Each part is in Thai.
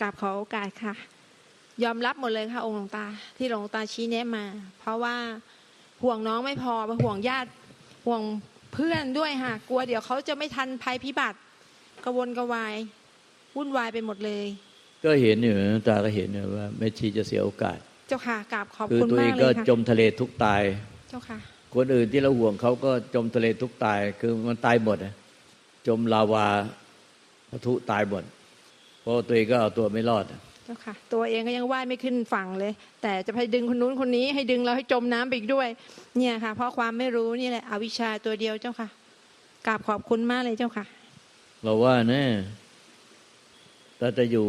กราบขอโอกาสค่ะ ยอมรับหมดเลยค่ะ องค์หลวงตา ที่หลวงตาชี้แนะมา เพราะว่าห่วงน้องไม่พอห่วงญาติห่วงเพื่อนด้วยค่ะ กลัวเดี๋ยวเขาจะไม่ทันภัยพิบัติกระวนกระวายวุ่นวายไปหมดเลย ก็เห็นอยู่นะตาก็เห็นอยู่ว่าแม่ชีจะเสียโอกาส เจ้าค่ะกราบขอบคือคุณตัวเอมางกเลก็ยค่ะจมทะเลทุกตาย เจ้าค่ะ คนอื่นที่เราห่วงเขาก็จมทะเลทุกตาย คือมันตายหมดอะจมลาวาปะทุตายหมด เพราะตัวเองก็เอาตัวไม่รอดอะเจ้าค่ะ ตัวเองก็ยังว่ายไม่ขึ้นฝั่งเลย แต่จะไปดึงคนนู้นคนนี้ให้ดึงเราให้จมน้ำไปอีกด้วย เนี่ยค่ะ เพราะความไม่รู้นี่แหละอวิชชาตัวเดียวเจ้าค่ะกราบขอบคุณมากเลยเจ้าค่ะ เราว่านะถ้าจะอยู่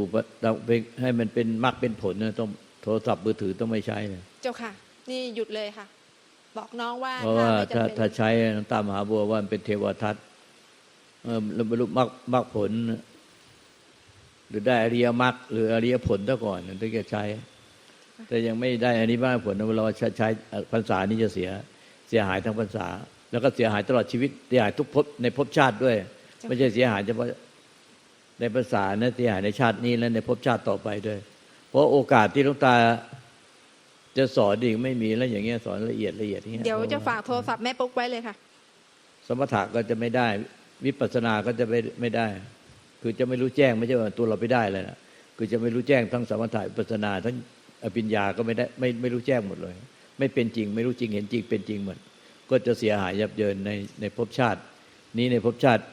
ให้มันเป็นมรรคเป็นผลนะต้องโทรศัพท์มือถือต้องไม่ใช้เลยเจ้าค่ะ นี่หยุดเลยค่ะ บอกน้องว่าเพราะว่าไม่ถ้าจำเป็นถ้าใช้น้ำตามหาบัวว่ามันเป็นเทวทัศน์เออเราบรรลุมรรคมรรคผล หรือได้อริยมรรคหรืออริยผลซะก่อนถึงจะใช้ แต่ยังไม่ได้อริยมรรคผลเราใช้ใช้พรรษานี้จะเสียเสียหายทั้งพรรษา แล้วก็เสียหายตลอดชีวิตเสียหายทุกภพในภพชาติด้วย ไม่ใช่เสียหายเฉพาะในภาษานะเสียหายในชาตินี้และในภพชาติต่อไปด้วย เพราะโอกาสที่หลุงตาจะสอนอีกไม่มีแล้วอย่างเงี้ยสอนละเอียดละเอียดอย่างเงี้ยเดี๋ยวจะฝากโทรศัพท์แม่ปุ๊กไว้เลยค่ะ สมถะก็จะไม่ได้ วิปัสสนาก็จะไม่ไม่ได้ คือจะไม่รู้แจ้งไม่ใช่ว่าตัวเราไปได้เลยนะคือจะไม่รู้แจ้งทั้งสมถะวิปัสสนาทั้งอภิญญาก็ไม่ได้ไม่ไม่รู้แจ้งหมดเลย ไม่เป็นจริง ไม่รู้จริงเห็นจริงเป็นจริงหมดก็จะเสียหายยับเยินในในภพชาติ นี้ในภพชาติ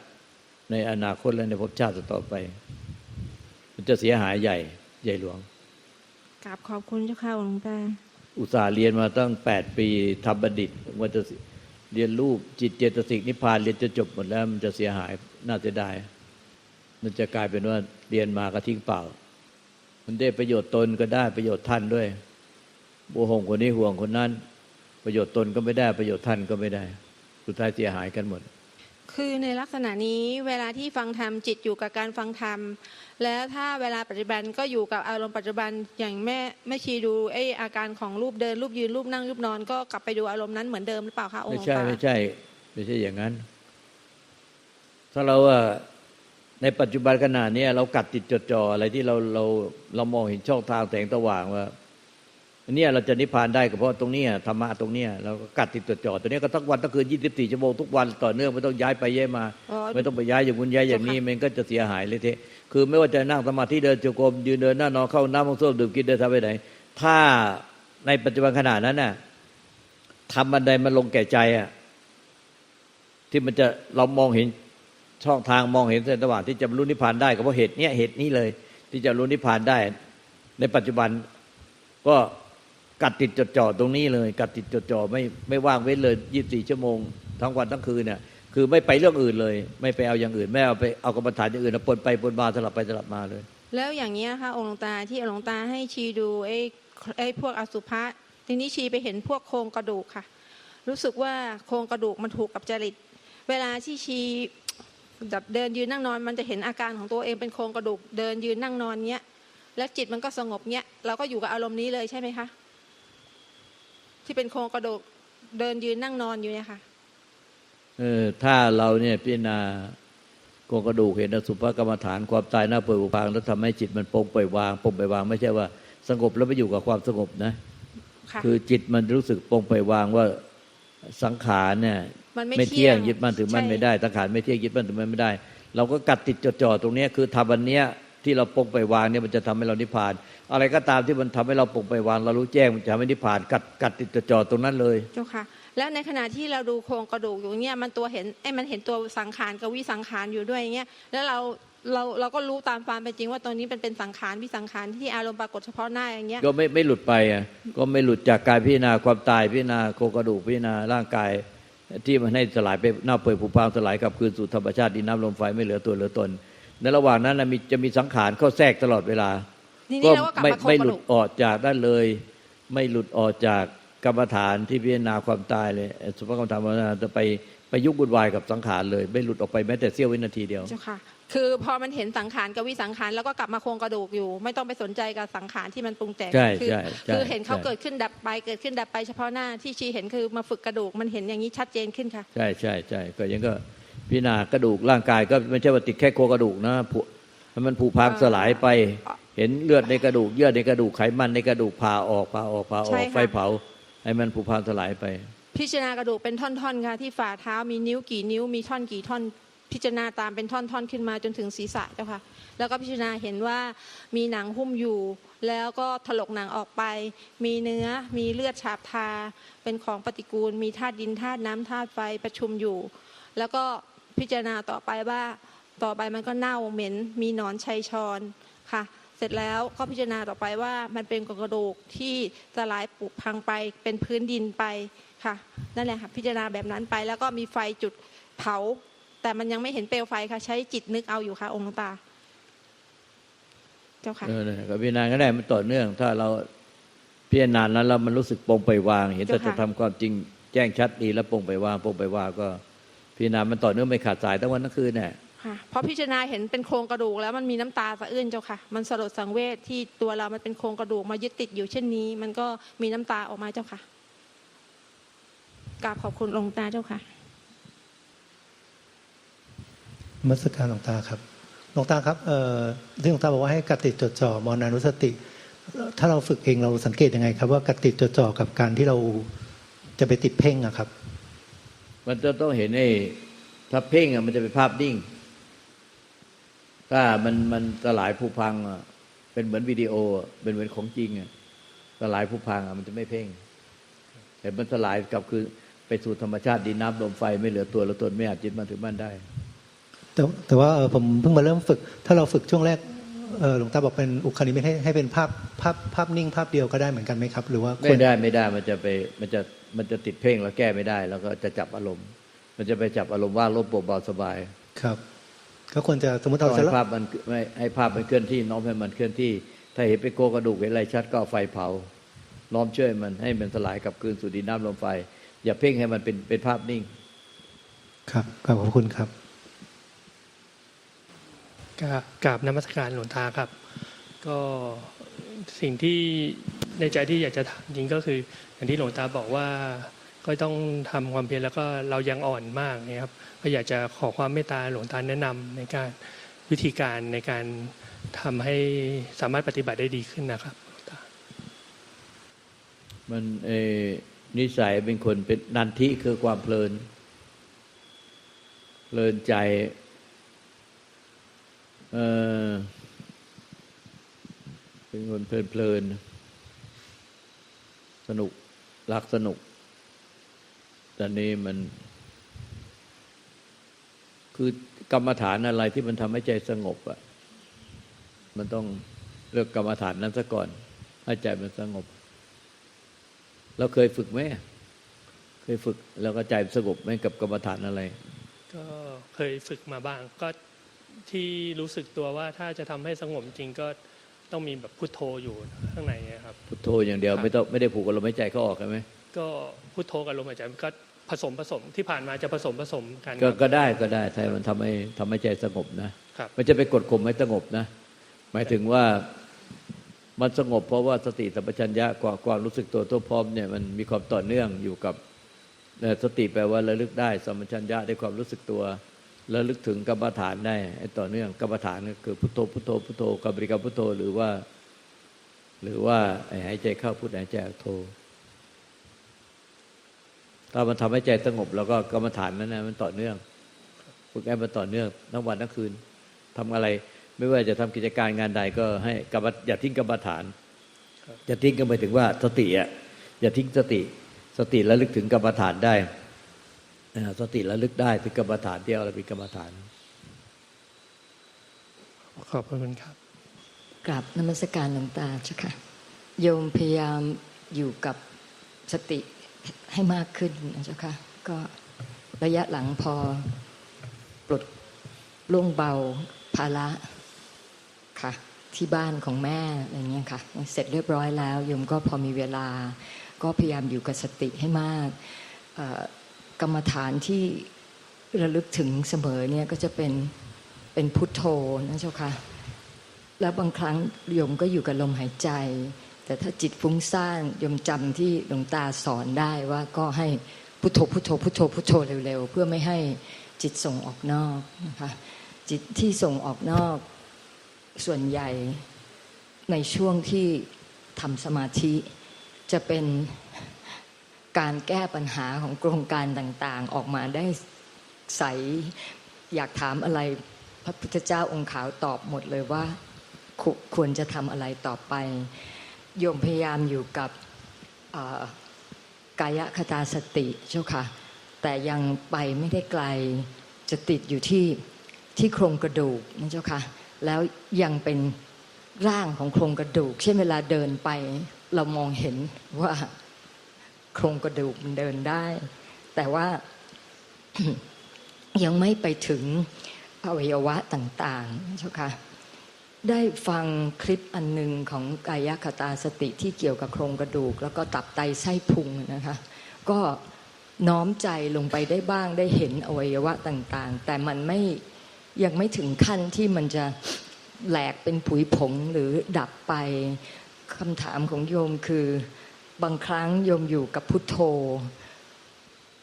ในอนาคตและในภพชาติต่อไป มันจะเสียหายใหญ่ใหญ่หลวงกราบขอบคุณเจ้าค่ะหลวงตาอุตส่าห์เรียนมาตั้งแปดปีทำบัณฑิตว่าจะเรียนรูปจิตเจตสิกนิพพานเรียนจะจบหมดแล้วมันจะเสียหายน่าจะได้ มันจะกลายเป็นว่าเรียนมาก็ทิ้งเปล่า มันได้ประโยชน์ตนก็ได้ประโยชน์ท่านด้วยบัวหงคนนี้ห่วงคนนั้น ประโยชน์ตนก็ไม่ได้ประโยชน์ท่านก็ไม่ได้ สุดท้ายเสียหายกันหมด คือในลักษณะนี้เวลาที่ฟังธรรมจิตอยู่กับการฟังธรรม แล้วถ้าเวลาปัจจุบันก็อยู่กับอารมณ์ปัจจุบันอย่างแม่แม่ชีดูไออาการของรูปเดินรูปยืนรูปนั่งรูปนอน ก็กลับไปดูอารมณ์นั้นเหมือนเดิมหรือเปล่าคะองค์ไม่หลวงใช่ตาไม่ใช่ ไม่ใช่อย่างนั้น ถ้าเราว่า ในปัจจุบันขณะนี้เรากัดติดจดจ่ออะไรที่เราเราเรามองเห็นช่องทางแสงสว่างว่าอันเนี้ยเราจะนิพพานได้ก็เพราะตรงเนี้ยธรรมะตรงเนี้ยเราก็กัดติดจดจ่อตัวเนี้ยก็ทั้งวันทั้งคืน24ชั่วโมงทุกวันต่อเนื่องไม่ต้องย้ายไปย้ายมาอ๋อไม่ต้องไปย้ายอย่างนู้นย้ายอย่างนี้มันก็จะเสียหายเลยเทะคือไม่ว่าจะนั่งสมาธิเดินจงกรมยืนเดินหน้านอนเข้าน้ำห้องส้วมดื่มกินเดินทางไปไหน ถ้าในปัจจุบันขณะนั้นน่ะทำบันไดมันลงแก่ใจอะที่มันจะเรามองเห็น ช่องทางมองเห็นเส้นสว่างที่จะบรรลุนิพพานได้ก็เพราะเหตุเนี้ยเหตุนี้เลย ที่จะบรรลุนิพพานได้ ในปัจจุบันก็กัดติดจดจ่อตรงนี้เลย กัดติดจดจ่อไม่ไม่ว่างเว้นเลยยี่สี่ชั่วโมง ทั้งวันทั้งคืนเนี่ยคือไม่ไปเรื่องอื่นเลย ไม่ไปเอาอย่างอื่น ไม่เอาไปเอากรรมฐานอย่างอื่นปนไปปนมาสลับไปสลับมาเลย แล้วอย่างนี้ยค่ะองค์หลวงตาที่หลวงตาให้ชีดูไอ้ไอ้พวกอสุภะทีนี้ชีไปเห็นพวกโครงกระดูกค่ะ รู้สึกว่าโครงกระดูกมันถูกกับจริต เวลาที่ชี แบบเดินยืนนั่งนอนมันจะเห็นอาการของตัวเองเป็นโครงกระดูกเดินยืนนั่งนอนเนี้ย แล้วจิตมันก็สงบเนี้ยเราก็อยู่กับอารมณ์นี้เลยใช่ไหมคะ ที่เป็นโครงกระดูกเดินยืนนั่งนอนอยู่เนี่ยค่ะเออถ้าเราเนี่ยพิจารณาโครงกระดูกเห็นอสุภกรรมฐานความตายหน้าเปิดอุปางแล้วทำให้จิตมันปลงปล่อยวางปลงปล่อยวาง ไม่ใช่ว่าสงบแล้วไปอยู่กับความสงบนะค่ะคือจิตมันรู้สึกปลงปล่อยวางว่าสังขารเนี่ย มันไม่ไม่เที่ยงเที่ยงยึดมั่นถือมั่นใช่ไม่ได้สังขารไม่เที่ยงยึดมั่นถือมั่นไม่ได้ เราก็กัดติดจดจ่อตรงเนี้ยคือทำวันเนี้ยที่เราปลงปล่อยวางเนี่ยมันจะทำให้เรานิพพาน อะไรก็ตามที่มันทำให้เราปลงปล่อยวางเรารู้แจ้งมันจะทำให้นิพพานกัดกัดติดจดจ่อตรงนั้นเลยเจ้าค่ะแล้วในขณะที่เราดูโครงกระดูกอยู่เนี่ยมันตัวเห็นไอ้มันเห็นตัวสังขารกับวิสังขารอยู่ด้วยอย่างเงี้ยแล้วเราเราเราก็รู้ตามความเป็นจริงว่าตรงนี้เป็นเป็นสังขารวิสังขารที่อารมณ์ปรากฏเฉพาะหน้าอย่างเงี้ยก็ไม่ไม่หลุดไปอะก็ไม่หลุดจากการพิจารณาความตายพิจารณาโครงกระดูกพิจารณาร่างกาย ที่มันให้สลายไปเน่าเปื่อยผุพังสลายกลับคืนสู่ธรรมชาติดินน้ำลมไฟไม่เหลือตัวเหลือตน ในระหว่างนั้นนะมีจะมีสังขารเข้าแทรกตลอดเวลานี่ก็นี่เราก็กลับไม่มาโครงไม่กหระลุดูดกออกจากด้านเลย ไม่หลุดออกจากกรรมฐานที่พิจารณาความตายเลยสุภกรรมฐานจะไปไปยุ่งวุ่นวายกับสังขารเลย ไม่หลุดออกไปแม้แต่เสี้ยววินาทีเดียวเจ้าค่ะ คือพอมันเห็นสังขารกับวิสังขารแล้วก็กลับมาโครงกระดูกอยู่ ไม่ต้องไปสนใจกับสังขารที่มันปรุงแต่งใช่คืใช่ใช่คือเห็นเขาใช่เกิดขึ้นดับไปเกิดขึ้นดับไปเฉพาะหน้าที่ชีเห็นคือมาฝึกกระดูกมันเห็นอย่างนี้ชัดเจนขึ้นค่ะ ใช่ใช่ใช่ก็ยังก็พิจารณากระดูกร่างกายก็ไม่ใช่ว่าติดแค่โครงกระดูกนะผุมันผุพังอ่าสลายไปเห็นเลือดในกระดูกเยื่อในกระดูกไขมันในกระดูกผ่าออกผ่าออกผ่าอใช่อกค่ะไฟเผาให้มันผุพังสลายไป พิจารณากระดูกเป็นท่อนๆค่ะที่ฝ่าเท้ามีนิ้วกี่นิ้วมีท่อนกี่ท่อน พิจารณาตามเป็นท่อนๆขึ้นมาจนถึงศีรษะเจ้าค่ะ แล้วก็พิจารณาเห็นว่ามีหนังหุ้มอยู่ แล้วก็ถลกหนังออกไป มีเนื้อมีเลือดฉาบทา เป็นของปฏิกูล มีธาตุดินธาตุน้ำธาตุไฟประชุมอยู่ แล้วก็พิจารณาต่อไปว่าต่อไปมันก็เน่าเหม็นมีหนอนชัยชรค่ะ เสร็จแล้วก็พิจารณาต่อไปว่ามันเป็นกระดูกที่สลายปุพังไปเป็นพื้นดินไปค่ะนั่นแหละค่ะพิจารณาแบบนั้นไปแล้วก็มีไฟจุดเผา แต่มันยังไม่เห็นเปลวไฟค่ะ ใช้จิตนึกเอาอยู่ค่ะ องค์หลวงตา เจ้าค่ะเออเนี่ยก็พิจารณาก็ได้มันต่อเนื่อง ถ้าเราพิจารณานั้นแล้วมันรู้สึกปลงไปวาง เห็นเจ้าแต่ค่ะจะทำความจริงแจ้งชัดดีแล้วปลงไปวางปลงไปวางก็พิจารณามันต่อเนื่องไม่ขาดสายทั้งวันทั้งคืนเนี่ยค่ะเพราะพิจารณาเห็นเป็นโครงกระดูกแล้วมันมีน้ำตาสะอื้นเจ้าค่ะ มันสลดสังเวชที่ตัวเรามันเป็นโครงกระดูกมายึดติดอยู่เช่นนี้ มันก็มีน้ำตาออกมาเจ้าค่ะกราบขอบคุณองค์ตาเจ้าค่ะ น มัสการหลวงตาครับหลวงตาครับเอ่อที่หลวงตาบอกว่าให้กติจดจ่อมรณานุสติ ถ้าเราฝึกเองเราสังเกตยังไงครับ ว่ากติจดจ่อกับการที่เราจะไปติดเพ่งอะครับ มันจะต้องเห็นไอ้ถ้าเพ่งอะมันจะเป็นภาพนิ่ง ถ้ามันมันสลายผุพังอะเป็นเหมือนวิดีโอเป็นเหมือนของจริงอะสลายผุพังอะมันจะไม่เพ่งแต่มันสลายกลับคือไปสู่ธรรมชาติดินน้ำลมไฟไม่เหลือตัวและตนไม่อาจยึดมันถือมันได้ แต่แต่ว่าเอ่อผมเพิ่งมาเริ่มฝึก ถ้าเราฝึกช่วงแรกเอ่อหลวงตาบอกเป็นอุคนิมิตให้ให้เป็นภาพภาพภาพนิ่งภาพเดียวก็ได้เหมือนกันไหมครับ หรือว่าควไม่รได้ไม่ได้มันจะไปมันจะมันจะติดเพ่งแล้วแก้ไม่ได้ แล้วก็จะจับอารมณ์ มันจะไปจับอารมณ์ว่างลบโปร่งเบาสบายครับ ก็ควรจะสมมติต้อเรางจะให้ภาพมันไม่ให้ภาพมันเคลื่อนที่ น้อมให้มันเคลื่อนที่ ถ้าเห็นเป็นโครงกระดูกเห็นอะไรชัดก็เอาไฟเผาน้อมช่วยมันให้มันสลายกลับคืนสู่ดินน้ำลมไฟ อย่าเพ่งให้มันเป็นเป็นภาพนิ่ง ครับขอบคุณครับ กราบกราบนมัสการหลวงตาครับ ก็สิ่งที่ในใจที่อยากจะถามจริงก็คือ อย่างที่หลวงตาบอกว่าก็ต้องทำความเพียรแล้วก็เรายังอ่อนมากนะครับก็อยากจะขอความเมตตาหลวงตาแนะนำในการวิธีการในการทำให้สามารถปฏิบัติได้ดีขึ้นนะครับ มันเอนิสัยเป็นคนเป็นนันทิคือความเพลินเพลินใจ เป็นคนเพลินเพลิน สนุก รักสนุก แต่นี้มัน คือกรรมฐานอะไรที่มันทำให้ใจสงบอะมันต้องเลือกกรรมฐานนั้นซะก่อน ให้ใจมันสงบ เราเคยฝึกไหม เคยฝึก แล้วก็ใจสงบไหมกับกรรมฐานอะไร ก็เคยฝึกมาบ้าง ก็ ที่รู้สึกตัวว่าถ้าจะทำให้สงบจริงก็ต้องมีแบบพุทโธอยู่ข้างในนะครับ พุทโธอย่างเดียวครับไม่ต้องไม่ได้ผูกกับลมหายใจเข้าออกใช่ไหมก็พุทโธกับลมหายใจก็ผสมผสมที่ผ่านมาจะผสมผสมกันก็ครับก็ได้ก็ได้ถ้ามันทำให้ทำให้ใจสงบนะครับมันจะไปกดข่มให้สงบนะ หมายถึงว่ามันสงบเพราะว่าสติสัมปชัญญะกว่าความรู้สึกตัวตัวพร้อมเนี่ยมันมีความต่อเนื่องอยู่กับเอ่อสติแปลว่าระลึกได้สัมปชัญญะได้ความรู้สึกตัว ระลึกถึงกรรมฐานได้ต่อเนื่องกรรมฐานก็คือพุทโธพุทโธพุทโธกับบริกรรมพุทโธหรือว่า หรือว่าไอ้หายใจเข้าพุทหายใจออกโธถ้ามันทำให้ใจสงบ แล้วก็กรรมฐานนั้นนะมันต่อเนื่องฝึกให้มันต่อเนื่องทั้งวันทั้งคืนทำอะไร ไม่ว่าจะทำกิจการงานใดก็ให้กรรมอย่าทิ้งกรรมฐานอย่าทิ้งก็หมายถึงว่าสติอะอย่าทิ้งสติ สติระลึกถึงกรรมฐานได้ สติระลึกได้ถึงกรรมฐานที่เอาอะไรเป็นกรรมฐาน ขอบคุณครับกราบนมัสการหลวงตาเจ้าค่ะโยมพยายามอยู่กับสติให้มากขึ้นนะเจ้าค่ะก็ระยะหลังพอปลดโล่งเบาภาระค่ะ ที่บ้านของแม่อะไรเงี้ยค่ะเสร็จเรียบร้อยแล้วโยมก็พอมีเวลา ก็พยายามอยู่กับสติให้มากเอ่อ กรรมฐานที่ระลึกถึงเสมอเนี่ยก็จะเป็นเป็นพุทโธนะเจ้าค่ะ แล้วบางครั้งโยมก็อยู่กับลมหายใจ แต่ถ้าจิตฟุ้งซ่านโยมจำที่หลวงตาสอนได้ว่าก็ให้พุทโธพุทโธพุทโธพุทโธเร็วๆ เพื่อไม่ให้จิตส่งออกนอกนะคะจิตที่ส่งออกนอกส่วนใหญ่ในช่วงที่ทำสมาธิจะเป็น การแก้ปัญหาของโครงการต่างๆ ออกมาได้ใสอยากถามอะไร พระพุทธเจ้าองค์ขาวตอบหมดเลยว่าควรจะทำอะไรต่อไป โยมพยายามอยู่กับกายคตาสติเจ้าค่ะ แต่ยังไปไม่ได้ไกลจะติดอยู่ที่ที่โครงกระดูกนะเจ้าค่ะ แล้วยังเป็นร่างของโครงกระดูก เช่นเวลาเดินไปเรามองเห็นว่า โครงกระดูกมันเดินได้ แต่ว่ายังไม่ไปถึงอวัยวะต่างๆเจ้าค่ะได้ฟังคลิปอันหนึ่งของกายคตาสติที่เกี่ยวกับโครงกระดูก แล้วก็ตับไตไส้พุงนะคะ ก็น้อมใจลงไปได้บ้างได้เห็นอวัยวะต่างๆ แต่มันไม่ยังไม่ถึงขั้นที่มันจะแหลกเป็นผุยผงหรือดับไปคำถามของโยมคือ บางครั้งโยมอยู่กับพุทโธ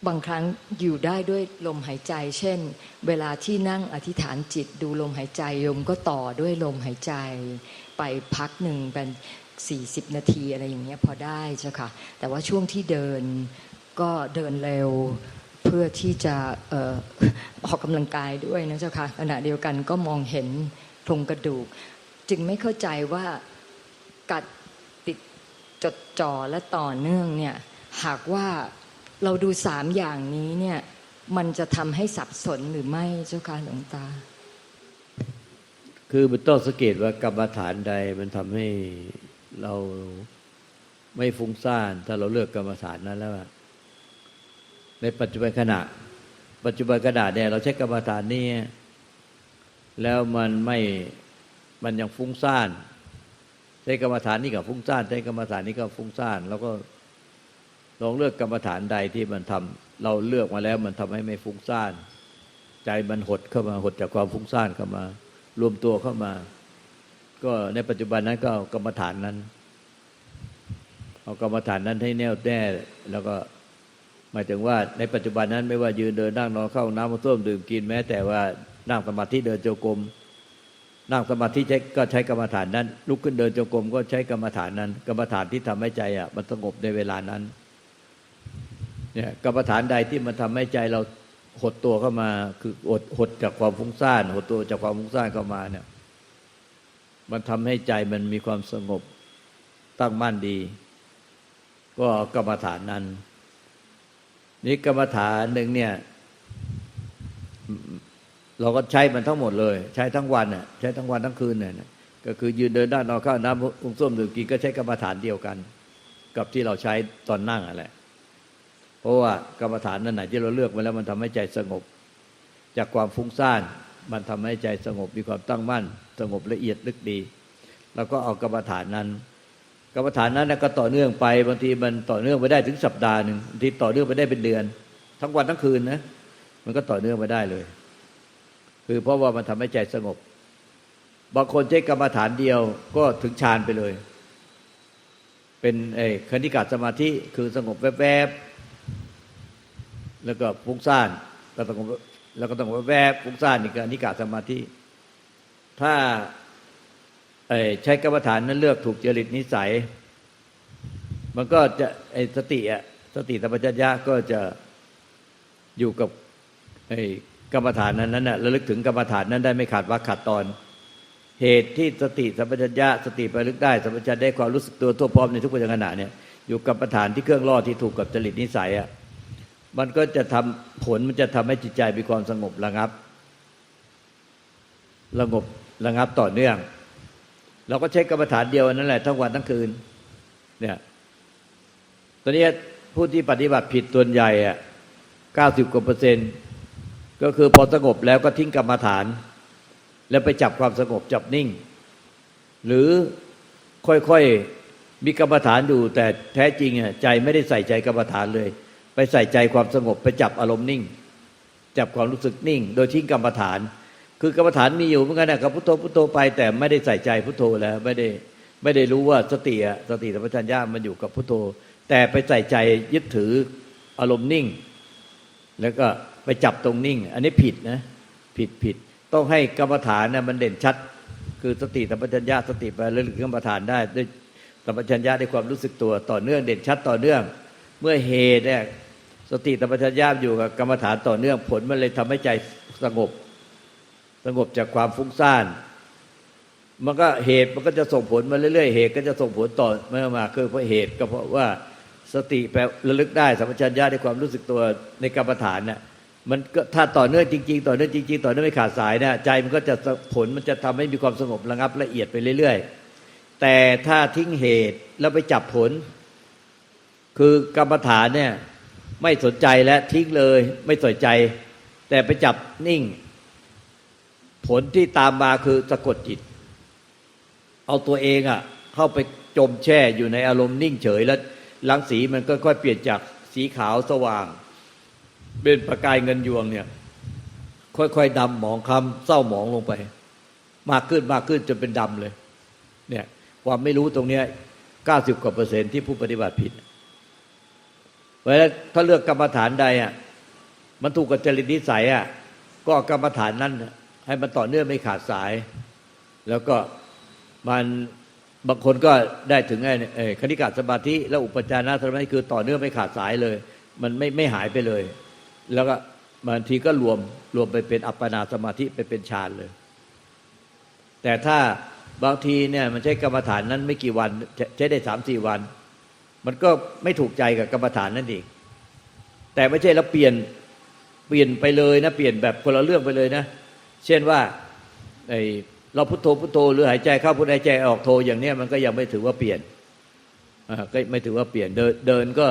บางครั้งอยู่ได้ด้วยลมหายใจ เช่น เวลาที่นั่งอธิษฐานจิตดูลมหายใจโยมก็ต่อด้วยลมหายใจ ไปพักหนึ่งเป็น40นาทีอะไรอย่างเงี้ยพอได้เจ้าค่ะ แต่ว่าช่วงที่เดินก็เดินเร็วเพื่อที่จะอออกกำลังกายด้วยนะเจ้าค่ะขณะเดียวกันก็มองเห็นโครงกระดูก จึงไม่เข้าใจว่ากัด จดจ่อและต่อเนื่องเนี่ยหากว่าเราดูสามอย่างนี้เนี่ยมันจะทำให้สับสนหรือไม่เจ้าค่ะหลวงตา คือมันต้องสังเกตว่ากรรมฐานใดมันทำให้เราไม่ฟุ้งซ่าน ถ้าเราเลือกกรรมฐานนั้นแล้วในปัจจุบันขณะ ปัจจุบันขณะเนี่ยเราใช้กรรมฐานนี้แล้วมันไม่มันยังฟุ้งซ่าน ใช้กรรมฐานนี้กับฟุ้งซ่านใช้กรรมฐานนี้ก็ฟุ้งซ่าน แล้วก็ลองเลือกกรรมฐานใดที่มันทำเราเลือกมาแล้วมันทำให้ไม่ฟุ้งซ่าน ใจมันหดเข้ามาหดจากความฟุ้งซ่านเข้ามา รวมตัวเข้ามา ก็ในปัจจุบันนั้นก็กรรมฐานนั้นเอากรรมฐานนั้นให้แน่วแน่แล้วก็หมายถึงว่าในปัจจุบันนั้นไม่ว่ายืนเดินนั่งนอนเข้าน้ำมาส้มดื่มกินแม้ แต่ว่านั่งสมาธิเดินจกรม นั่งสมาธิใช้ก็ใช้กรรมฐานนั้น ลุกขึ้นเดินจงกรมก็ใช้กรรมฐานนั้น กรรมฐานที่ทำให้ใจอะมันสงบในเวลานั้นเนี่ยกรรมฐานใดที่มันทำให้ใจเราหดตัวเข้ามา คืออดหดจากความฟุ้งซ่านหดตัวจากความฟุ้งซ่านเข้ามาเนี่ย มันทำให้ใจมันมีความสงบตั้งมั่นดี ก็กรรมฐานนั้น นี่กรรมฐานหนึ่งเนี่ย เราก็ใช้มันทั้งหมดเลย ใช้ทั้งวันน่ะใช้ทั้งวันทั้งคืนเนี่ยก็คือยืนเดินด้านนอนข้าวน้ำอุ้งส้มดื่มกินก็ใช้กรรมฐานเดียวกัน กับที่เราใช้ตอนนั่งอะไรเพราะว่ากรรมฐานนั้นไหนที่เราเลือกมาแล้วมันทำให้ใจสงบ จากความฟุ้งซ่านมันทำให้ใจสงบมีความตั้งมั่น สงบละเอียดลึกดี แล้วก็เอากรรมฐานนั้น กรรมฐานนั้นก็ต่อเนื่องไปบางทีมันต่อเนื่องไปได้ถึงสัปดาห์หนึ่งบางทีต่อเนื่องไปได้เป็นเดือน ทั้งวันทั้งคืนนะมันก็ต่อเนื่องไปได้เลย คือเพราะว่ามันทำให้ใจสงบ บางคนใช้กรรมฐานเดียวก็ถึงฌานไปเลย เป็นไอ้คณิกาสมาธิคือสงบแวบๆแล้วก็ฟุ้งซ่านก็สงบแล้วก็ต้องแวบๆฟุ้งซ่านนี่คือคณิกาสมาธิ ถ้าใช้กรรมฐานนั้นเลือกถูกจริตนิสัย มันก็จะไอ้สติอะสติสัมปชัญญะก็จะอยู่กับไอ กรรมฐานนั้นนั้นนะระลึกถึงกรรมฐานนั้นได้ไม่ขาดว่าขาดตอน เหตุที่สติสัมปชัญญะสติไประลึกได้สัมปชัญญะได้ความรู้สึกตัวทั่วพร้อมในทุกปัจจุบันเนี่ยอยู่กับประฐานที่เครื่องล่อที่ถูกกับจริตนิสัยอะมันก็จะทำผลมันจะทำให้จิตใจมีความสงบระงับระงบระงับต่อเนื่อง เราก็ใช้กรรมฐานเดียวนั่นแหละทั้งวันทั้งคืน เนี่ยตอนนี้ผู้ที่ปฏิบัติผิดส่วใหญ่อะเก้าสิบกว่าเปอร์เซ็นต์ ก็คือพอสงบแล้วก็ทิ้งกรรมฐาน แล้วไปจับความสงบจับนิ่ง หรือค่อยๆมีกรรมฐานอยู่แต่แท้จริงอะใจไม่ได้ใส่ใจกรรมฐานเลย ไปใส่ใจความสงบไปจับอารมณ์นิ่ง จับความรู้สึกนิ่ง โดยทิ้งกรรมฐาน คือกรรมฐานมีอยู่เหมือนกันนะกับพุทโธพุทโธไป แต่ไม่ได้ใส่ใจพุทโธแล้วไม่ได้ไม่ได้รู้ว่าสติอะสติสัมปชัญญะมันอยู่กับพุทโธ แต่ไปใส่ใจยึดถืออารมณ์นิ่ง แล้วก็ ไปจับตรงนิ่ง อันนี้ผิดนะผิดผิด ต้องให้กรรมฐานนะมันเด่นชัด คือสติสัมปชัญญะสติไประลึกถึงกรรมฐานได้ด้วยสัมปชัญญะด้วยความรู้สึกตัวต่อเนื่องเด่นชัดต่อเนื่อง เมื่อเหตุเนี่ยสติสัมปชัญญะอยู่กับกรรมฐานต่อเนื่องผลมันเลยทำให้ใจสงบ สงบจากความฟุ้งซ่านมันก็เหตุมันก็จะส่งผลมาเรื่อยๆ เหตุก็จะส่งผลต่อมามาคือเพราะเหตุก็เพราะว่าสติแปลระลึกได้สัมปชัญญะด้วยความรู้สึกตัวในกรรมฐานน่ะ มันก็ถ้าต่อเนื่องจริง ๆ ต่อเนื่องจริง ๆ ต่อเนื่องไม่ขาดสายนะใจมันก็จะผลมันจะทำให้มีความสงบระงับละเอียดไปเรื่อย ๆ แต่ถ้าทิ้งเหตุแล้วไปจับผล คือกรรมฐานเนี่ยไม่สนใจและทิ้งเลยไม่สนใจ แต่ไปจับนิ่ง ผลที่ตามมาคือสะกดจิต เอาตัวเองอะ่ะ เข้าไปจมแช่อยู่ในอารมณ์นิ่งเฉยแล้วรังสีมันก็ค่อยเปลี่ยนจากสีขาวสว่าง เป็นประกายเงินยวงเนี่ย ค่อยๆดำหมองคำเศร้าหมองลงไป มากขึ้นมากขึ้นจนเป็นดำเลย เนี่ย ความไม่รู้ตรงเนี้ยเก้าสิบกว่าเปอร์เซ็นต์ที่ผู้ปฏิบัติผิดเพราะฉะนั้นถ้าเลือกกรรมฐานใดอะมันถูกกับจริตนิสัยอะก็กรรมฐานนั้นให้มันต่อเนื่องไม่ขาดสาย แล้วก็มันบางคนก็ได้ถึงไอ้เนี่ยคณิกาสมาธิ แล้วอุปจาระสมาธิคือต่อเนื่องไม่ขาดสายเลย มันไม่ไม่หายไปเลย แล้วก็บางทีก็รวมรวมไปเป็นอัปปนาสมาธิไปเป็นฌานเลย แต่ถ้าบางทีเนี่ยมันใช้กรรมฐานนั้นไม่กี่วันใช้ได้สามสี่วัน มันก็ไม่ถูกใจกับกรรมฐานนั่นเองแต่ไม่ใช่แล้วเปลี่ยนเปลี่ยนไปเลยนะเปลี่ยนแบบคนละเรื่องไปเลยนะ เช่นว่าไอเราพุทโธพุทโธหรือหายใจเข้าพุทหายใจออกโธอย่างเนี้ยมันก็ยังไม่ถือว่าเปลี่ยนอ่าก็ไม่ถือว่าเปลี่ยนเดินเดินก็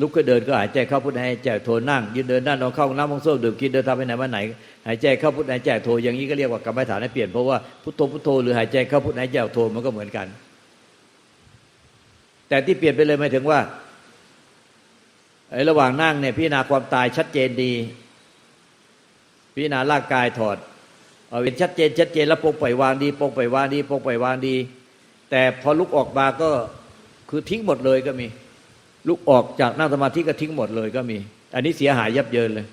ลุกก็เดินก็หายใจเข้าพุทหายใจโทนั่งยืนเดินนั่งนอนเข้าน้ำห้องส้วมดื่มกินเดินทางไปไหนมาไหน หายใจเข้าพุทหายใจโทอย่างนี้ก็เรียกว่ากรรมฐานให้เปลี่ยนเพราะว่าพุทโธพุทโธหรือหายใจเข้าพุทหายใจโทมันก็เหมือนกัน แต่ที่เปลี่ยนไปเลยหมายถึงว่าไอ้ระหว่างนั่งเนี่ยพิจารณาความตายชัดเจนดี พิจารณาร่างกายถอดเอาเห็นชัดเจนชัดเจนแล้วปลงปล่อยวางดีปลงปล่อยวางดีปลงปล่อยวางดี แต่พอลุกออกมาก็คือทิ้งหมดเลยก็มี ลุกออกจากนั่งสมาธิก็ทิ้งหมดเลยก็มี อันนี้เสียหายยับเยินเลย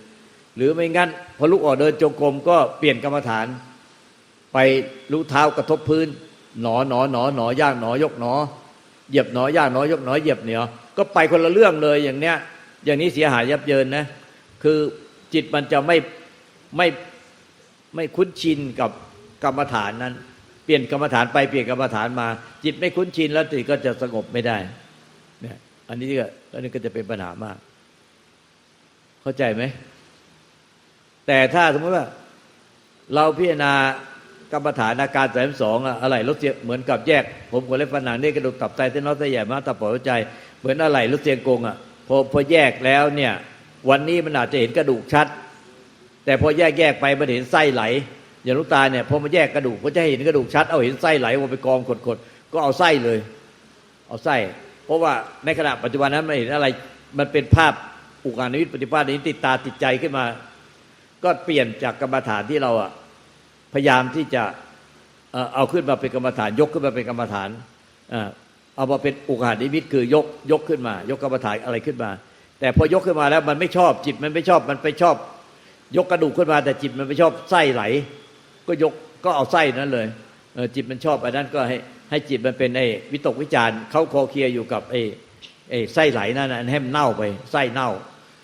หรือไม่งั้น พอลุกออกเดินจงกรมก็เปลี่ยนกรรมฐาน ไปรู้เท้ากระทบพื้น หนอหนอหนอหนอย่างหนอยกหนอ เหยียบหนอย่างหนอยกหนอเหยียบเหนียวก็ไปคนละเรื่องเลยอย่างเนี้ย อย่างนี้เสียหายยับเยินนะ คือจิตมันจะไม่ไม่ไม่คุ้นชินกับกรรมฐานนั้น เปลี่ยนกรรมฐานไปเปลี่ยนกรรมฐานมา จิตไม่คุ้นชินแล้วจิตก็จะสงบไม่ได้ อันนี้ก็อันนี้ก็จะเป็นปัญหามาก เข้าใจไหม แต่ถ้าสมมติว่า เราพิจารณากรรมฐานอาการสามสองอะอะไรรถเสียเหมือนกับแยก ผมขนเล็บฝันหนังนี่กระดูกตับไตเส้นน้อยเส้นใหญ่มาตับปอดหัวใจ เหมือนอะไรรถเสียงกงอะพอพอแยกแล้วเนี่ย วันนี้มันอาจจะเห็นกระดูกชัด แต่พอแยกแยกไปมันเห็นไส้ไหล อย่างลูกตาเนี่ยพอมาแยกกระดูกก็จะเห็นกระดูกชัด เอาเห็นไส้ไหลว่าไปกองกดๆก็เอาไส้เลย เอาไส้ เพราะว่าในขณะปัจจุบันนั้นไมันเห็นอะไร มันเป็นภาพอุกานิวิตปฏิภาณนี้ติดตาติดใจขึ้นมา ก็เปลี่ยนจากกรรมฐานที่เราอะพยายามที่จะเอาขึ้นมาเป็นกรรมฐาน ยกขึ้นมาเป็นกรรมฐานเอามาเป็นอุกานิมิตคือยกยกขึ้นมา ยกกรรมฐานอะไรขึ้นมา แต่พอยกขึ้นมาแล้วมันไม่ชอบจิตมันไม่ชอบมันไปชอบ ยกกระดูกขึ้นมา แต่จิตมันไม่ชอบไส้ไหล ก็ยกก็เอาไส้นั้นเลยจิตมันชอบอันนั้นก็ให้ ให้จิตมันเป็นไอ้วิตกวิจารณ์เขาคอเคลียอยู่กับไอ้ไอ้ไส้ไหลนั่นนะให้มันเน่าไป ไส้เน่า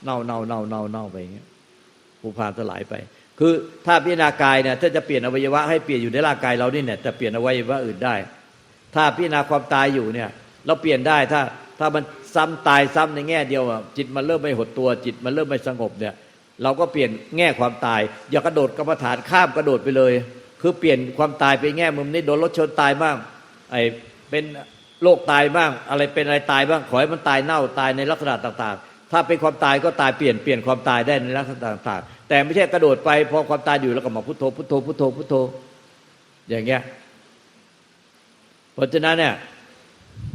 เน่าเน่าเน่าเน่าเน่าไปอย่างเงี้ยภูพานสลายไป คือถ้าพิจารณากายเนี่ยถ้าจะเปลี่ยนอวัยวะให้เปลี่ยนอยู่ในร่างกายเรานี่เนี่ยจะเปลี่ยนอวัยวะอื่นได้ ถ้าพิจารณาความตายอยู่เนี่ย เราเปลี่ยนได้ถ้าถ้ามันซ้ำตายซ้ำในแง่เดียวอะจิตมันเริ่มไม่หดตัวจิตมันเริ่มไม่สงบเนี่ย เราก็เปลี่ยนแง่ความตาย อย่ากระโดดกรรมฐานข้ามกระโดดไปเลย คือเปลี่ยนความตายไปแง่มุมนี้โดนรถชนตายบ้าง ไอ้เป็นโรคตายบ้าง อะไรเป็นอะไรตายบ้างขอให้มันตายเน่าตายในลักษณะต่างๆ ถ้าเป็นความตายก็ตายเปลี่ยนเปลี่ยนความตายได้ในลักษณะต่างๆ แต่ไม่ใช่กระโดดไปพอความตายอยู่แล้วก็มาพุทโธพุทโธพุทโธพุทโธ อย่างเงี้ยเพราะฉะนั้นเนี่ย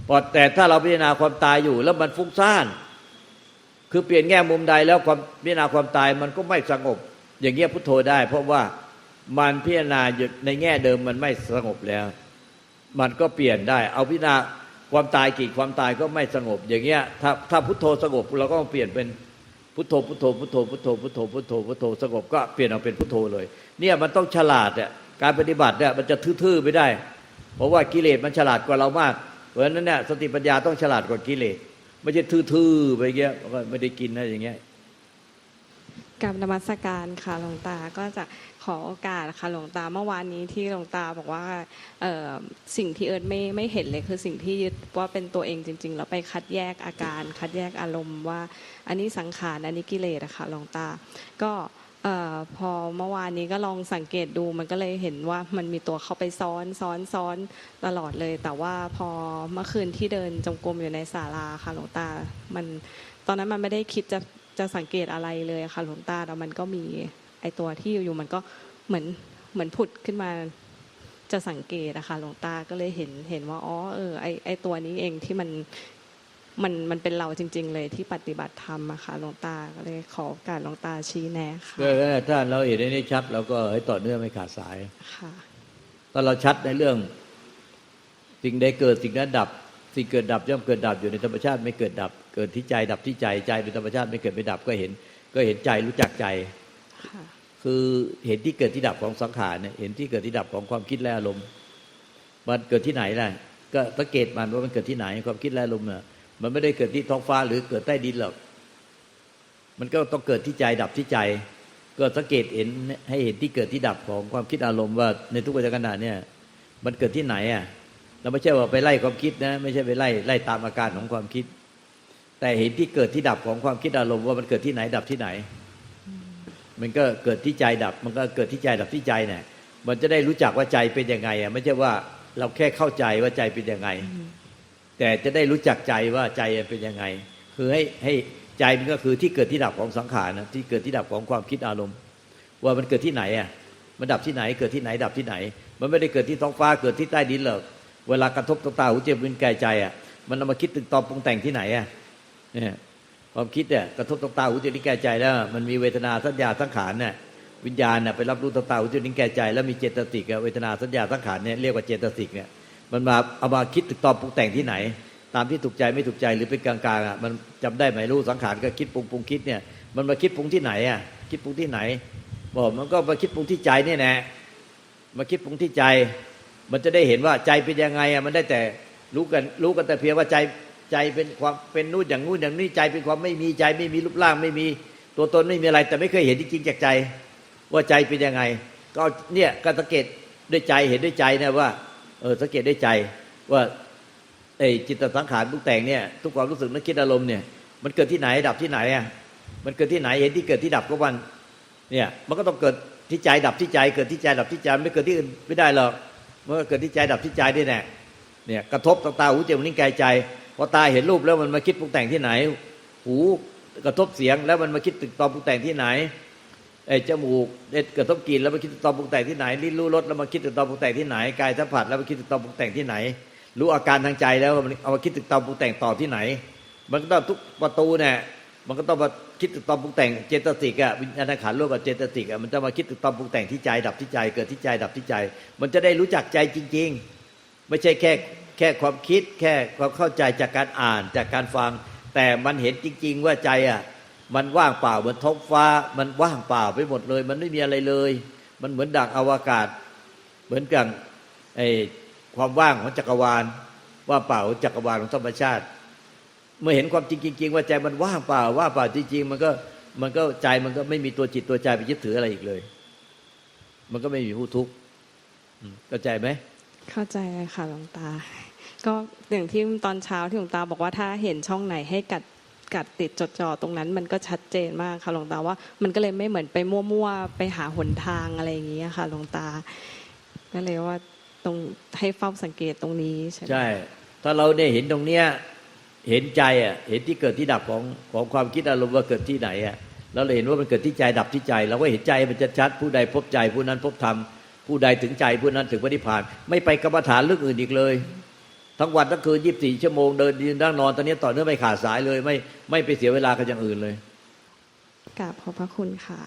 พอแต่ถ้าเราพิจารณาความตายอยู่แล้วมันฟุ้งซ่าน คือเปลี่ยนแง่มุมใดแล้วความพิจารณาความตายมันก็ไม่สงบ อย่างเงี้ยพุทโธได้ เพราะว่ามันพิจารณาอยู่ในแง่เดิมมันไม่สงบแล้ว มันก็เปลี่ยนได้ เอาพิจารณาความตายกี่ความตายก็ไม่สงบ อย่างเงี้ย ถ้าถ้าพุทโธสงบเราก็เปลี่ยนเป็นพุทโธพุทโธพุทโธพุทโธพุทโธพุทโธพุทโธสงบก็เปลี่ยนเอาเป็นพุทโธเลย เนี่ยมันต้องฉลาดอะการปฏิบัติเนี่ยมันจะทื่อๆไม่ได้ เพราะว่ากิเลสมันฉลาดกว่าเรามากเพราะฉะนั้นเนี่ยสติปัญญาต้องฉลาดกว่ากิเลสไม่ใช่ทื่อๆไปเงี้ยก็ไม่ได้กินนะอย่างเงี้ยกับนมัสการค่ะหลวงตาก็จะ ขอโอกาสค่ะหลวงตาเมื่อวานนี้ที่หลวงตาบอกว่าสิ่งที่เอิร์ธไม่ไม่เห็นเลยคือสิ่งที่ยึดว่าเป็นตัวเองจริง ๆ แล้วไปคัดแยกอาการ คัดแยกอารมณ์ว่า อันนี้สังขารอันนี้กิเลสอะค่ะหลวงตา ก็ออพอเมื่อวานนี้ก็ลองสังเกตดูมันก็เลยเห็นว่ามันมีตัวเข้าไปซ้อนซ้อนซ้อนตลอดเลย แต่ว่าพอเมื่อคืนที่เดินจงกรมอยู่ในศาลาค่ะหลวงตา มันตอนนั้นมันไม่ได้คิดจะจะสังเกตอะไรเลยค่ะหลวงตาแต่มันก็มี ไอตัวที่อยู่ๆมันก็เหมือนเหมือนผุดขึ้นมาจะสังเกตอะค่ะหลวงตาก็เลยเห็นเห็นว่าอ๋อเออไอไอตัวนี้เองที่มันมันมันเป็นเราจริง ๆ เลยที่ปฏิบัติธรรมอะค่ะหลวงตาก็เลยขอโอกาสหลวงตาชี้แนะค่ะก็ถ้าเราเห็นในนี้ชัดเราก็ให้ต่อเนื่องไม่ขาดสายค่ะถ้าเราชัดในเรื่อง สิ่งใดเกิดสิ่งนั้นดับ สิ่งเกิดดับย่อมเกิดดับอยู่ในธรรมชาติไม่เกิดดับ เกิดที่ใจดับที่ใจใจเป็นธรรมชาติไม่เกิดไม่ดับก็เห็น ก็เห็นใจรู้จักใจ คือเห็นที่เกิดที่ดับของสังขารเนี่ยเห็นที่เกิดที่ดับของความคิดและอารมณ์มันเกิดที่ไหนล่ะก็สังเกตมันว่ามันเกิดที่ไหนความคิดและอารมณ์เนี่ยมันไม่ได้เกิดที่ท้องฟ้าหรือเกิดใต้ดินหรอกมันก็ต้องเกิดที่ใจดับที่ใจ ก็สังเกตเห็นให้เห็นที่เกิดที่ดับของความคิดอารมณ์ว่าในทุกปัจจุบันเนี่ย มันเกิดที่ไหนอะเราไม่ใช่ว่าไปไล่ความคิดนะ ไม่ใช่ไปไล่ไล่ตามอาการของความคิด แต่เห็นที่เกิดที่ดับของความคิดอารมณ์ว่ามันเกิดที่ไหนดับที่ไหน มันก็เกิดที่ใจดับ มันก็เกิดที่ใจดับที่ใจเนี่ยมันจะได้รู้จักว่าใจเป็นยังไงอะไม่ใช่ว่าเราแค่เข้าใจว่าใจเป็นยังไง แต่จะได้รู้จักใจว่าใจเป็นยังไง คือให้ให้ใจมันก็คือที่เกิดที่ดับของสังขารนะที่เกิดที่ดับของความคิดอารมณ์ ว่ามันเกิดที่ไหนอะมันดับที่ไหน เกิดที่ไหนดับที่ไหน มันไม่ได้เกิดที่ท้องฟ้าเกิดที่ใต้ดินหรอกเวลากระทบต่อตาหูจมูกลิ้นกายใจอะมันเอามาคิดตึกตอปรุงแต่งที่ไหนอะเนี่ย ความคิดเนี่ยกระทบต่อตาหูจมูกลิ้นกายใจแล้ว มันมีเวทนาสัญญาสังขารเนี่ยวิญญาณเนี่ยไปรับรู้ต่อตาหูจมูกลิ้นกายใจ แล้วมีเจตสิกเวทนาสัญญาสังขารเนี่ยเรียกว่าเจตสิกเนี่ยมันมาเอามาคิดตึกตอปรุงแต่งที่ไหน ตามที่ถูกใจไม่ถูกใจหรือเป็นกลางๆอะมันจำได้ไหมรู้สังขารก็คิดปรุงปรุงคิดเนี่ยมันมาคิดปรุงที่ไหนอะคิดปรุงที่ไหนบอกมันก็มาคิดปรุงที่ใจเนี่ยแน่มาคิดปรุงที่ใจ มันจะได้เห็นว่าใจเป็นยังไงอะมันได้แต่รู้กันรู้กันแต่เพียงว่าใจ ใจเป็นความเป็นนู่นอย่างนู่นอย่างนี้ใจเป็นความไม่มีใจไม่มีรูปร่างไม่มีตัวตนไม่มีอะไร แต่ไม่เคยเห็นจริงจากใจ ว่าใจเป็นยังไง ก็เนี่ยก็สังเกตด้วยใจเห็นด้วยใจนะว่าเออสังเกตด้วยใจว่าไอ้จิตสังขารทุกแต่งเนี่ยทุกความรู้สึกนึกคิดอารมณ์เนี่ยมันเกิดที่ไหนดับที่ไหนอะมันเกิดที่ไหนเห็นที่เกิดที่ดับก็วันเนี่ยมันก็ต้องเกิดที่ใจดับที่ใจ เกิดที่ใจดับที่ใจไม่เกิดที่อื่นไม่ได้หรอกมันก็เกิดที่ใจดับที่ใจนี่แน่เนี่ยกระทบต่อตาหูจมูกนิ้วกายใจ พอตาเห็นรูปแล้วมันมาคิดปรุงแต่งที่ไหน หูกระทบเสียงแล้วมันมาคิดตึกตอปรุงแต่งที่ไหนไอ้จมูกได้กระทบกลิ่นแล้วมาคิดตึกตอปรุงแต่งที่ไหนลิ้นรู้รสแล้วมาคิดตึกตอปรุงแต่งที่ไหนกายสัมผัสแล้วมาคิดตึกตอปรุงแต่งที่ไหน รู้อาการทางใจแล้วมันเอามาคิดตึกตอปรุงแต่งต่อที่ไหน มันก็ต้องทุกประตูเนี่ยมันก็ต้องมาคิดตึกตอปรุงแต่งเจตสิกอะวิญญาณขันธ์ร่วมกับเจตสิกอะมันจะมาคิดตึกตอปรุงแต่งที่ใจดับที่ใจเกิดที่ใจดับที่ใจ มันจะได้รู้จักใจจริง ๆ ไม่ใช่แค่ แค่ความคิดแค่ความเข้าใจจากการอ่านจากการฟัง แต่มันเห็นจริง ๆ ว่าใจอะมันว่างเปล่าเหมือนท้องฟ้า มันว่างเปล่าไปหมดเลย มันไม่มีอะไรเลย มันเหมือนดักอวกาศ เหมือนกับไอความว่างของจักรวาล ว่าเปล่าจักรวาลของธรรมชาติ เมื่อเห็นความจริงจริงๆว่าใจมันว่างเปล่าว่างเปล่าจริงๆมันก็มันก็ใจมันก็ไม่มีตัวจิตตัวใจไปยึดถืออะไรอีกเลย มันก็ไม่มีผู้ทุกข์เข้าใจไหม เข้าใจเลยค่ะหลวงตา ก็อย่างที่ตอนเช้าที่หลวงตาบอกว่าถ้าเห็นช่องไหนให้กัดกัดติดจดจ่อตรงนั้น มันก็ชัดเจนมากค่ะหลวงตาว่า มันก็เลยไม่เหมือนไปมั่วๆไปหาหนทางอะไรอย่างนี้ยค่ะหลวงตา ก็เลยว่าตรงให้เฝ้าสังเกตตรงนี้ใช่ใช่ ถ้าเราเนี่ยเห็นตรงเนี้ยเห็นใจอะเห็นที่เกิดที่ดับของของความคิดอารมณ์ว่าเกิดที่ไหนอะแล้วเราเห็นว่ามันเกิดที่ใจดับที่ใจเราก็เห็นใจมันจะชัดผู้ใดพบใจผู้นั้นพบธรรม ผู้ใดถึงใจผู้นั้นถึงพระนิพพาน ไม่ไปกรรมฐานเรื่องอื่นอีกเลย ทั้งวันทั้งคืนยี่สิบสี่ชั่วโมงเดินยืนนั่งนอนตอนนี้ต่อเนื่องไม่ขาดสายเลย ไม่ไม่ไปเสียเวลากับอย่างอื่นเลยกราบขอบพระคุณค่ะ